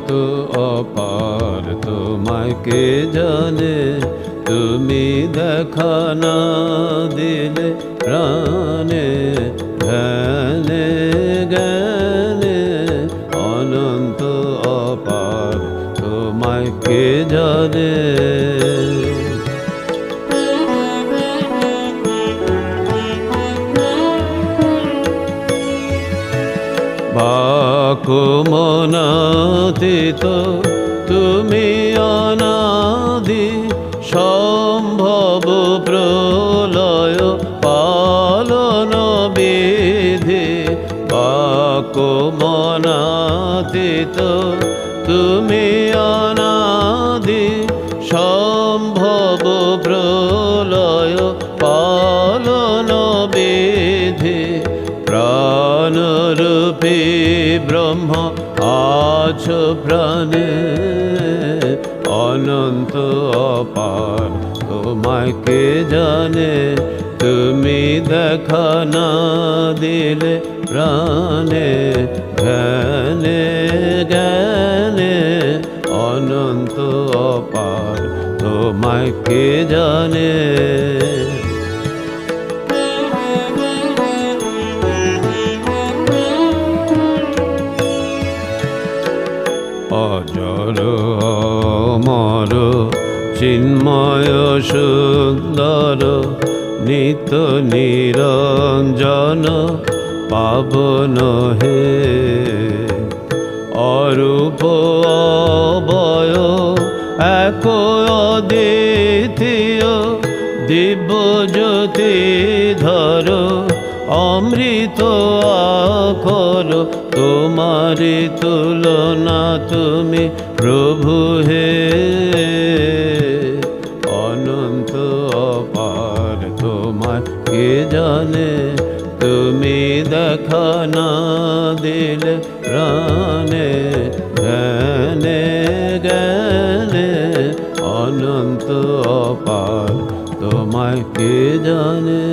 অনন্ত অপার তোমাকে জানে? তুমি দেখা না দিলে প্রাণে ধ্যানে জ্ঞানে অনন্ত অপার তোমাকে জানে? বাকুমনাতীত তুমি অনাদি সম্ভব প্রলয় পালন বিধি। বাকুমনাতীত তুমি অনাদি সম্ভব প্রলয় পালন বিধি। প্রাণরূপী ব্রহ্ম আছ প্রাণে। অনন্ত অপার, তোমায় কে জানে? তুমি দেখা না দিলে প্রাণে জ্ঞানে জ্ঞানে। অনন্ত অপার, তোমায় কে জানে? অজর অমর, চিন্ময় সুন্দর, নিত নিরঞ্জন পাবন হে। অরূপ অবয়, এক অদ্বিতীয় দিব্য জ্যোতি ধর অমৃত আখর, তোমারি তুলনা তুমি প্রভু হে। অনন্ত অপার, তোমার কে জানে? তুমি দেখা না দিলে প্রাণে জ্ঞানে জ্ঞানে। অনন্ত অপার তোমায় কে জানে?